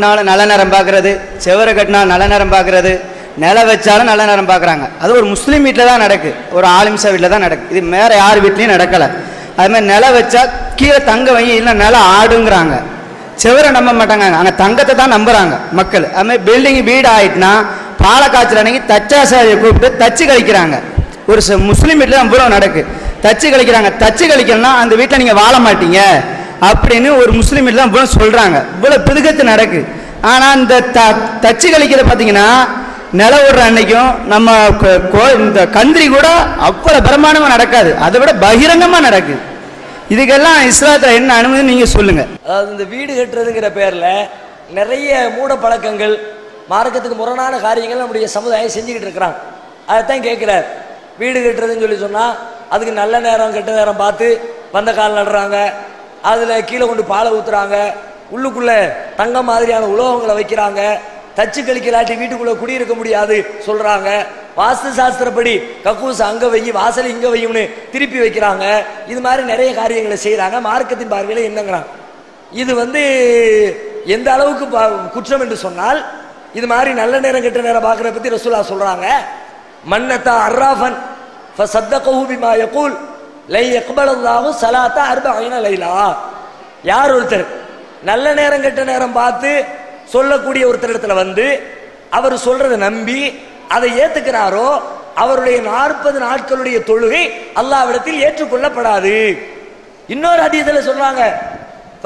கட்டினாலும் நல்ல நேரம் பார்க்கறது செவரை கட்டினா நல்ல நேரம் பார்க்கறது நில வச்சாலும் நல்ல நேரம் பார்க்குறாங்க. அது ஒரு முஸ்லீம் வீட்டில் தான் நடக்கு ஒரு ஆலிம்சா வீட்டில் தான் நடக்கு. இது வேறு யார் வீட்லேயும் நடக்கலை. அதுமாதிரி நில வச்சா கீழே தங்க வை இல்லை நிலம் ஆடுங்கிறாங்க. செவரை நம்ப மாட்டாங்க. அங்கே தங்கத்தை தான் நம்புகிறாங்க மக்கள். அதுமாதிரி பில்டிங் வீடு ஆயிட்டுனா பாலக்காய்ச்சல் அன்னைக்கு தச்சாசாரியை கூப்பிட்டு தச்சு கழிக்கிறாங்க. ஒரு ச- முஸ்லீம் வீட்டில் தான் புறம் நடக்கு. தச்சு கழிக்கிறாங்க. தச்சு கழிக்கலன்னா அந்த வீட்டில் நீங்கள் வாழ மாட்டீங்க. அப்படின்னு ஒரு முஸ்லீம் தான் இவ்வளோ சொல்கிறாங்க இவ்வளோ பிதுகத்து நடக்கு. ஆனால் இந்த த தச்சு கழிக்கிற பார்த்தீங்கன்னா நில விடுற அன்னைக்கும் நம்ம கோ- கோ- இந்த கந்திரி கூட அவ்வளோ பிரமாணமாக நடக்காது. அதை விட பகிரங்கமாக நடக்குது இதுக்கெல்லாம் இஸ்லாத்தில் என்ன அனுமதி நீங்கள் சொல்லுங்கள் அதாவது இந்த வீடு கட்டுறதுங்கிற பேரில் நிறைய மூட பழக்கங்கள் மார்க்கத்துக்கு முரணான காரியங்கள் நம்முடைய சமுதாயம் செஞ்சுக்கிட்டு இருக்கிறாங்க. அதைத்தான் கேட்குறாரு. வீடு கட்டுறதுன்னு சொல்லி சொன்னால் அதுக்கு நல்ல நேரம் கெட்ட நேரம் பார்த்து வந்த கால் நடுறாங்க. அதில் கீழே கொண்டு பாலை ஊத்துறாங்க. உள்ளுக்குள்ளே தங்கம் மாதிரியான உலோகங்களை வைக்கிறாங்க. தச்சு கழிக்கலாட்டி வீட்டுக்குள்ளே குடியிருக்க முடியாது சொல்கிறாங்க வாஸ்து சாஸ்திரப்படி கக்கூஸ் அங்கே வை வாசல் இங்கே வையும்னு திருப்பி வைக்கிறாங்க. இது மாதிரி நிறைய காரியங்களை செய்கிறாங்க மார்க்கத்தின் பார்வையில் என்னங்கிறாங்க இது வந்து எந்த அளவுக்கு பா- குற்றம் என்று சொன்னால் இது மாதிரி நல்ல நேரம் கெட்ட நேரம் பார்க்குறத பற்றி ரசூலா சொல்கிறாங்க மன்னத்தா அர்ராஃபன் ஃபசத்தகஹு பிமா யகூல். லை யக்பலல்லாஹு சலாத்தா அர்பஈன லைலா. யார் ஒருத்தர் நல்ல நேரம் கெட்ட நேரம் பார்த்து சொல்லக்கூடிய ஒருத்தரிடத்துல வந்து அவர் சொல்றதை நம்பி அதை ஏத்துக்கிறாரோ அவருடைய நாற்பது நாட்களுடைய தொழுகை அல்லாவிடத்தில் ஏற்றுக்கொள்ளப்படாது. இன்னொரு ஹதீஸ்ல சொல்றாங்க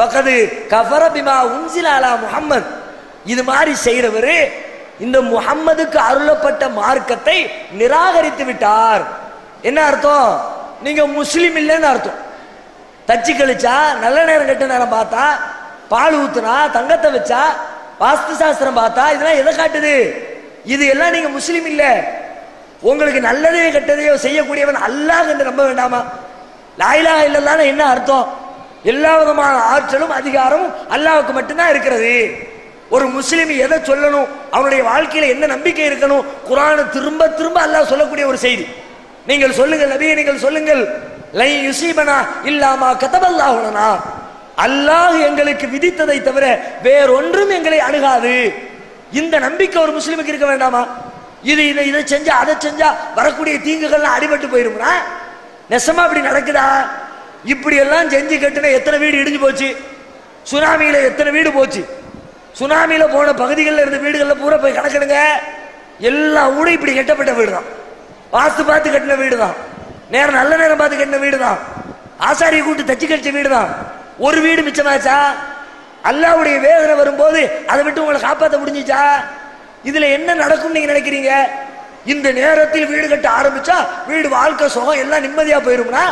பக்கது கஃபர பிமா உன்சில அலா முஹம்மத். இது மாதிரி செய்கிறவர் இந்த முஹம்மதுக்கு அருளப்பட்ட மார்க்கத்தை நிராகரித்து விட்டார். என்ன அர்த்தம்? நீங்க முஸ்லீம் இல்லைன்னு அர்த்தம். தச்சு கழிச்சா நல்ல நேரம் கெட்ட நேரம் பார்த்தா பால் ஊத்துனா தங்கத்தை வச்சா வாஸ்து சாஸ்திரம் பார்த்தா இதெல்லாம் எதை காட்டுது? இது எல்லாம் நீங்க முஸ்லீம் இல்ல. உங்களுக்கு நல்லதையோ கெட்டதையோ செய்யக்கூடியவன் அல்லாஹ் என்று நம்ப வேண்டாமா? லாயிலா இல்லல்லான்னு என்ன அர்த்தம்? எல்லா விதமான ஆற்றலும் அதிகாரமும் அல்லாவுக்கு மட்டும்தான் இருக்கிறது. ஒரு முஸ்லீம் எதை சொல்லணும்? அவனுடைய வாழ்க்கையில என்ன நம்பிக்கை இருக்கணும்? குரானை திரும்ப திரும்ப அல்லாஹ் சொல்லக்கூடிய ஒரு செய்தி. நீங்கள் சொல்லுங்கள் நபியை நீங்கள் சொல்லுங்கள். லை யுசீபனா இல்லாமா கதபல்லாஹுலனா அல்லாஹ் எங்களுக்கு விதித்ததை தவிர வேறொன்றும் எங்களை அணுகாது. இந்த நம்பிக்கை ஒரு முஸ்லிமுக்கு இருக்க வேண்டாமா? இது இதை இதை செஞ்சா அதை செஞ்சா வரக்கூடிய தீங்குகள்லாம் அடிபட்டு போயிரும்னா? நெசமா அப்படி நடக்குதா? இப்படி எல்லாம் செஞ்சு கட்டுன எத்தனை வீடு இடிஞ்சு போச்சு? சுனாமியில எத்தனை வீடு போச்சு? சுனாமியில போன பகுதிகளில் இருந்த வீடுகளில் பூரா போய் கணக்கெடுங்க எல்லா வீடும் இப்படி கெட்டப்பட்ட வீடு தான் வாஸ்து பார்த்து கட்டின வீடு தான் நேரம் நல்ல நேரம் பார்த்து கட்டின வீடு தான் ஆசாரியை கூட்டு தச்சு கழிச்ச வீடு தான் ஒரு வீடு மிச்சமாச்சா? அல்லாவுடைய வேதனை வரும்போது அதை விட்டு உங்களை காப்பாற்ற முடிஞ்சுச்சா? இதுல என்ன நடக்கும் நீங்க நினைக்கிறீங்க? இந்த நேரத்தில் வீடு கட்ட ஆரம்பிச்சா வீடு வாழ்க்கை சுகம் எல்லாம் நிம்மதியா போயிரும்னா?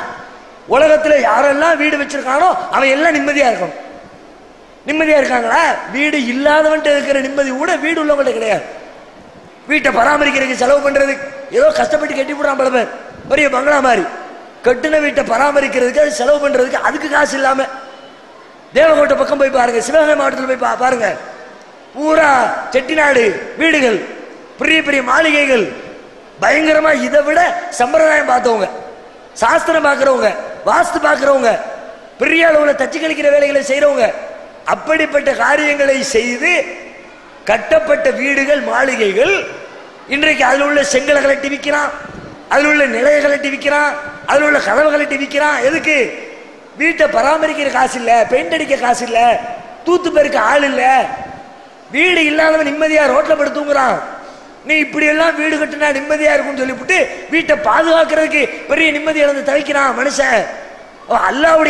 உலகத்துல யாரெல்லாம் வீடு வச்சிருக்கானோ அவன் எல்லாம் நிம்மதியா இருக்கணும் நிம்மதியா இருக்காங்களா? வீடு இல்லாதவன்ட்டு இருக்கிற நிம்மதி கூட வீடு உள்ளவங்கள்ட்ட கிடையாது. வீட்டை பராமரிக்கிறதுக்கு செலவு பண்றதுக்கு ஏதோ கஷ்டப்பட்டு கட்டி விடுறான் பல பேர் பெரிய பங்களா மாதிரி. கட்டின வீட்டை பராமரிக்கிறதுக்கு அது செலவு பண்றதுக்கு அதுக்கு காசு இல்லாம. தேவகோட்டை பக்கம் போய் பாருங்க. சிவகங்கை மாவட்டத்தில் போய் பா- பாருங்க. பூரா செட்டிநாடு வீடுகள் பெரிய பெரிய மாளிகைகள். பயங்கரமா இதை விட சம்பிரதாயம் பார்த்தவங்க. சாஸ்திரம் பார்க்கறவங்க வாஸ்து பார்க்கறவங்க பெரிய அளவுல தச்சு கழிக்கிற வேலைகளை செய்கிறவங்க அப்படிப்பட்ட காரியங்களை செய்து கட்டப்பட்ட வீடுகள் மாளிகைகள் இன்றைக்கு அதில் உள்ள செங்கலை கலட்டி விற்கிறான் அதில் உள்ள நிலைய கலட்டி விற்கிறான் அதில் உள்ள கதவை கலட்டி விற்கிறான் எதுக்கு? வீட்டை பராமரிக்கிற காசு இல்லை பெயிண்ட் அடிக்க காசு இல்லை தூத்து பெருக்க ஆள் இல்லை. வீடு இல்லாதவன் நிம்மதியாக ரோட்டில் படுத்துங்கிறான் நீ இப்படி எல்லாம் வீடு கட்டினா நிம்மதியா இருக்கும்னு சொல்லிவிட்டு வீட்டை பாதுகாக்கிறதுக்கு பெரிய நிம்மதி இழந்து தவிக்கிறான் மனுஷன். ஓ,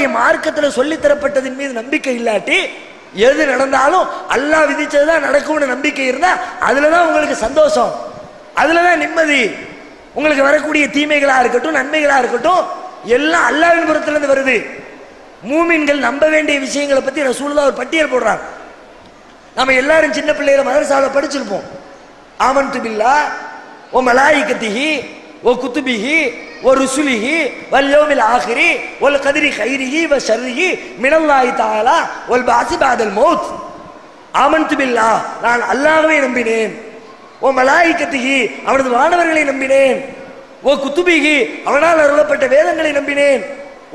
மார்க்கத்தில் சொல்லித்தரப்பட்டதின் மீது நம்பிக்கை இல்லாட்டி எது நடந்தாலும் அல்லாஹ் விதிச்சதுதான் நடக்கும்னு நம்பிக்கை இருந்தா அதுலதான் உங்களுக்கு சந்தோஷம். அதுலதான் நிம்மதி. உங்களுக்கு வரக்கூடிய தீமைகளா இருக்கட்டும் நன்மைகளா இருக்கட்டும் எல்லாம் அல்லாவின் புறத்துலேருந்து வருது. மூமின்கள் நம்ப வேண்டிய விஷயங்களை பத்தி ரசூல்லா ஒரு பட்டியல் போடுறாங்க நம்ம எல்லாரும் சின்ன பிள்ளைகளை மதரசாவில் படிச்சிருப்போம். ஆமன் பில்லா ஓ மலாயிகத்திஹி ஓ குத்துபிஹி ஓ ருசுலிஹி வல் யோமில் ஆஹிரி ஒல் கதிரி ஹைரிஹி வ ஷர்ரிஹி மினல்லாஹி தஆலா வல் பாசி பாதல் மௌத். ஆமன் பில்லா நான் அல்லாஹ்வை நம்பினேன். ஓ மலாயிகத்திஹி அவனது வானவர்களை நம்பினேன். ஓ குத்துபிகி அவனால் அருளப்பட்ட வேதங்களை நம்பினேன்.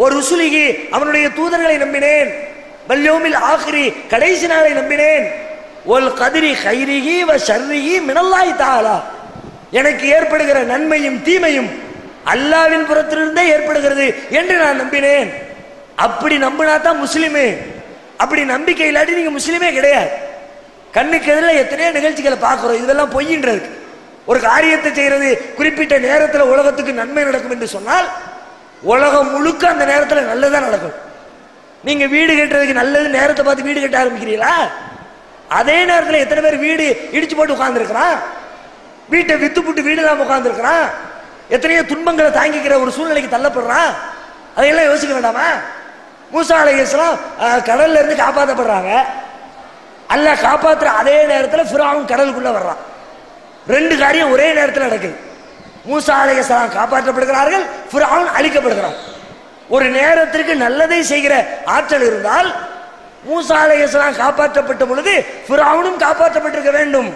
ஓ ருசுலிகி அவனுடைய தூதர்களை நம்பினேன். வல்யோமில் ஆகிரி கடைசி நாளை நம்பினேன். ஒல் கதிரி கைரிகி வ ஷர்ரிகி மினல்லாய் தாலா. எனக்கு ஏற்படுகிற நன்மையும் தீமையும் அல்லாவின் புறத்திலிருந்தே ஏற்படுகிறது என்று நான் நம்பினேன். அப்படி நம்பினா தான் முஸ்லிமே. அப்படி நம்பிக்கை இல்லாட்டி நீங்க முஸ்லிமே கிடையாது. கண்ணுக்கு எதிரில் எத்தனையோ நிகழ்ச்சிகளை பார்க்குறோம். இதெல்லாம் பொய்யின்றது ஒரு காரியத்தை செய்கிறது குறிப்பிட்ட நேரத்தில் உலகத்துக்கு நன்மை நடக்கும் என்று சொன்னால் உலகம் முழுக்க அந்த நேரத்தில் நல்லதாக நடக்கும். நீங்கள் வீடு கட்டுறதுக்கு நல்லது நேரத்தை பார்த்து வீடு கட்ட ஆரம்பிக்கிறீங்களா? அதே நேரத்தில் எத்தனை பேர் வீடு இடிச்சு போட்டு உட்காந்துருக்கிறான் வீட்டை வித்து போட்டு வீடு இல்லாமல் உட்காந்துருக்கிறான் எத்தனையோ துன்பங்களை தாங்கிக்கிற ஒரு சூழ்நிலைக்கு தள்ளப்படுறான்? அதையெல்லாம் யோசிக்க வேண்டாமா? மூசா அலையஸ்லாம் கடல்ல இருந்து காப்பாற்றப்படுறாங்க அல்ல காப்பாத்துற அதே நேரத்தில் ஃபிராவும் கடலுக்குள்ள வர்றான். ரெண்டு காரியம் ஒரே நேரத்தில் நடக்குது. மூசா அலைஹிஸ்ஸலாம் காப்பாற்றப்படுகிறார்கள் ஃபிராவும் அழிக்கப்படுகிறான். ஒரு நேரத்திற்கு நல்லதை செய்கிற ஆற்றல் இருந்தால் மூசா அலைஹிஸ்ஸலாம் காப்பாற்றப்பட்ட பொழுது ஃபிராவுனும் காப்பாற்றப்பட்டிருக்க வேண்டும்.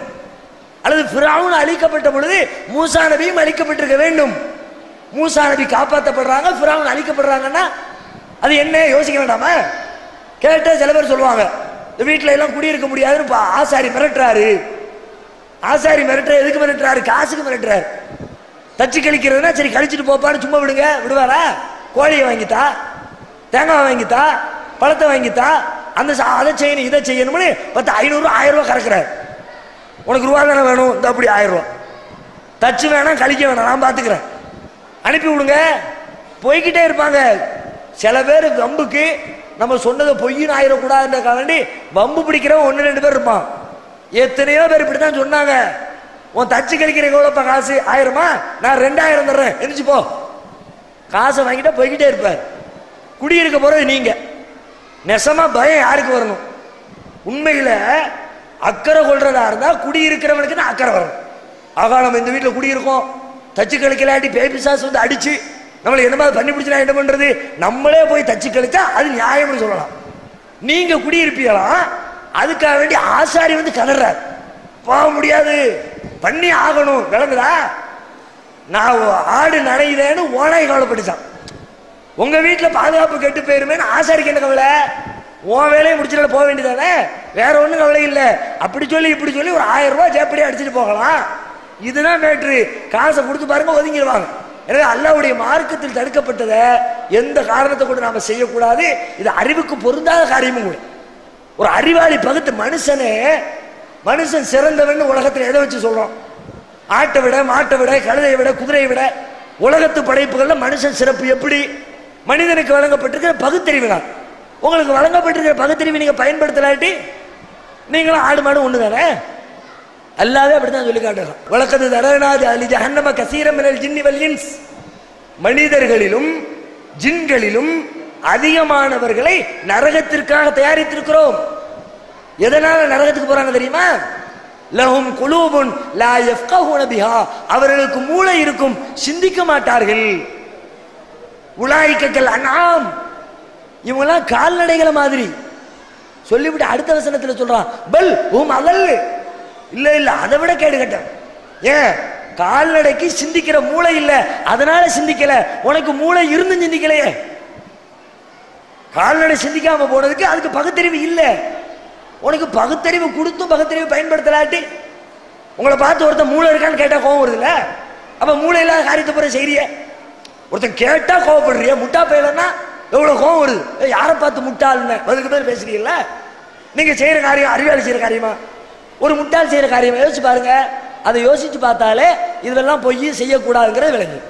அல்லது ஃபிராவுன் அழிக்கப்பட்ட பொழுது மூசா நபியும் அழிக்கப்பட்டிருக்க வேண்டும். மூசா நபி காப்பாற்றப்படுறாங்க ஃபிராவுன் அழிக்கப்படுறாங்கன்னா அது என்ன? யோசிக்க வேண்டாமா? கேட்டால் சில பேர் சொல்லுவாங்க இந்த வீட்டில் எல்லாம் குடியிருக்க முடியாதுன்னு பா- ஆசாரி மிரட்டுறாரு. ஆசாரி மிரட்டுற எதுக்கு மிரட்டுறாரு? காசுக்கு மிரட்டுறாரு. தச்சு கழிக்கிறதுனா சரி கழிச்சிட்டு போப்பான்னு சும்மா விடுங்க. விடுவாரா? கோழியை வாங்கித்தா? தேங்காய் வாங்கித்தா? பழத்தை வாங்கித்தா? அந்த சா- அதை செய்யணும் இதை செய்யணும்னு பத்து ஐநூறு ஆயிரம் ரூபா கறக்குறாரு. உனக்கு ரூபா தானே வேணும்? இந்த அப்படி ஆயிரம் ரூபா தச்சு வேணாம் கழிக்க வேணாம் நான் பார்த்துக்கிறேன் அனுப்பி விடுங்க. போய்கிட்டே இருப்பாங்க. சில பேர் வம்புக்கு நம்ம சொன்னதை பொய்ன்னு ஆயிடக்கூடாதுன்றக்காக வேண்டி வம்பு பிடிக்கிறவன் ஒன்று ரெண்டு பேர் இருப்பான். எத்தனையோ பேர் இப்படி தான் சொன்னாங்க. உன் தச்சு கழிக்கிற எவ்வளோப்பா காசு? ஆயிரமா? நான் ரெண்டாயிரம் தர்றேன். எரிஞ்சு போ. காசை வாங்கிட்டா போய்கிட்டே இருப்பார். குடியிருக்க போறது நீங்க. நெசமா பயம் யாருக்கு வரணும்? உண்மையில அக்கறை கொள்றதா இருந்தா குடியிருக்கிறவனுக்கு தான் அக்கறை வரணும். ஆகா நம்ம இந்த வீட்டில் குடியிருக்கோம். தச்சு கழிக்கலாட்டி பேபிசாஸ் வந்து அடிச்சு நம்மளை என்ன மாதிரி பண்ணி பிடிச்சினா என்ன பண்றது? நம்மளே போய் தச்சு கழிச்சா அது நியாயம்னு சொல்லலாம். நீங்க குடியிருப்பீங்களாம் அதுக்காக வேண்டி ஆசாரி வந்து கதறாரு. போக முடியாது. பண்ணி ஆகணும். விளங்குதா? நான் ஆடு நனையுதேன்னு ஓனாய் கவலைப்பட்டுச்சான் உங்க வீட்டில் பாதுகாப்பு கெட்டு போயிருமேன்னு ஆசாரிக்கு என்ன கவலை? உன் வேலையை முடிச்சுட்டு போக வேண்டியதானே? வேற ஒன்றும் கவலை இல்லை. அப்படி சொல்லி இப்படி சொல்லி ஒரு ஆயிரம் ரூபாய் ஜேப்படி அடிச்சுட்டு போகலாம். இதுதான் மேட்ரு காசை கொடுத்து பாருங்க ஒதுங்கிடுவாங்க. எனவே அல்லாவுடைய மார்க்கத்தில் தடுக்கப்பட்டதை எந்த காரணத்தை கூட நாம செய்யக்கூடாது. இது அறிவுக்கு பொருந்தாத காரியமும் கூட. ஒரு அறிவாளி பகுத்து மனுஷனே மனுஷன் சிறந்தவன் உலகத்தில் எதை வச்சு சொல்றோம்? ஆட்டை விட மாட்டை விட கழுதையை விட குதிரையை விட உலகத்து படைப்புகள்ல மனுஷன் சிறப்பு எப்படி? மனிதனுக்கு வழங்கப்பட்டிருக்கிற பகுத்தறிவு தான். உங்களுக்கு வழங்கப்பட்டிருக்கிற பகுத்தறிவு நீங்க பயன்படுத்தலாட்டி நீங்களும் ஆடு மாடு ஒண்ணு தானே அல்லாவே அப்படித்தான் சொல்லி காட்டுறான். வழக்கது தரநாது அலி ஜஹன்னம கசீரம் ஜின்னி வல்லின்ஸ் மனிதர்களிலும் ஜின்களிலும் அதிகமானவர்களை நரகத்திற்காக தயாரித்திருக்கிறோம். எதனால நரகத்துக்கு போறாங்க தெரியுமா? லஹும் குலூபுன் லா யஃப்கஹூன பிஹா. அவர்களுக்கு மூளை இருக்கும் சிந்திக்க மாட்டார்கள். உலாய்க்கல் அனாம் இவங்கெல்லாம் கால்நடைகளை மாதிரி. சொல்லிவிட்டு அடுத்த வசனத்துல சொல்றான் பல் உம் அதல். இல்ல இல்ல அதை விட கேடு கட்டம் ஏன்? கால்நடைக்கு சிந்திக்கிற மூளை இல்ல. அதனால சிந்திக்கல. உனக்கு மூளை இருந்து சிந்திக்கலையே. கால்நடை சிந்திக்காம போனதுக்கு அதுக்கு பகுத்தறிவு இல்ல. உனக்கு பகுத்தறிவு கொடுத்தும் பகுத்தறிவு பயன்படுத்தலாட்டி உங்களை பார்த்து ஒருத்தன் மூளை இருக்கான்னு கேட்டா கோவம் வருதுல்ல? அப்ப மூளை இல்லாத காரியத்தை போற செய்றிய. ஒருத்தன் கேட்டா கோவப்படுறிய. முட்டா பயிலன்னா எவ்வளவு கோவம் வருது? யாரை பார்த்து முட்டாள்னு? அதுக்கு பேர் பேசுறீங்களா நீங்க செய்யற காரியம் அறிவாளி செய்யற காரியமா? ஒரு முட்டாள் செய்கிற காரியம் யோசிச்சு பாருங்க. அதை யோசிச்சு பார்த்தாலே இதெல்லாம் பொய் செய்யக்கூடாதுங்கிறது விளங்கு